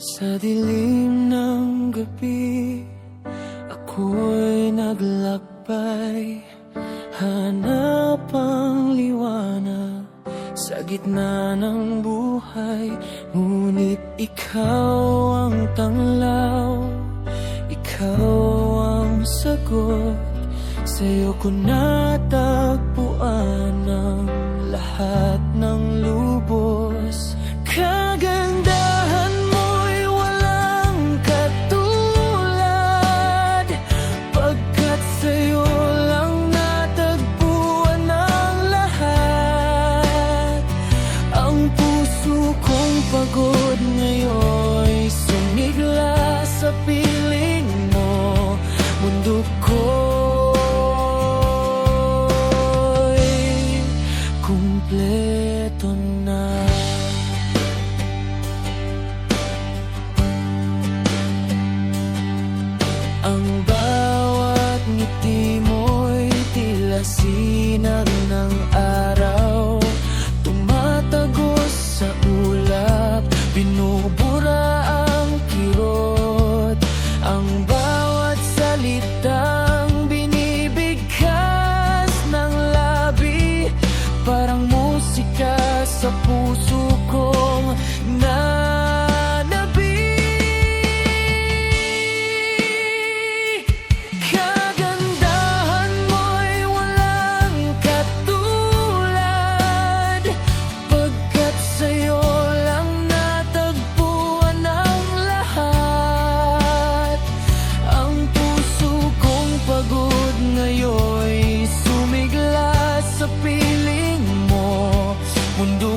Sa dilim ng gabi Ako'y naglakbay. Hanap ang liwanag Sa gitna ng buhay. Ngunit ikaw ang tanglaw Ikaw ang sagot. Sa'yo ko natagpuan ang lahat ng lupa pagod ngayon Sumigla sa piling mo Mundo ko Kumpleto na. Ang bawat ngiti mo'y tila sinag ng araw.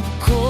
心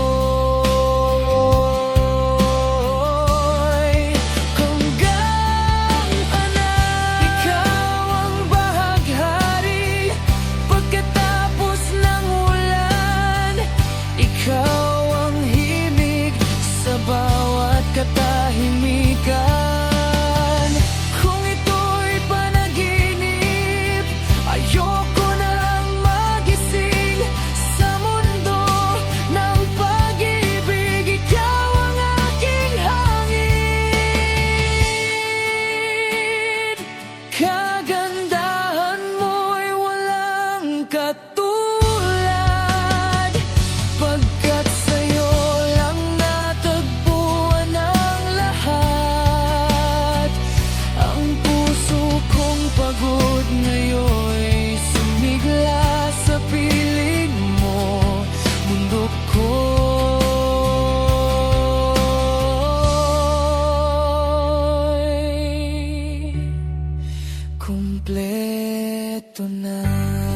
Eto na.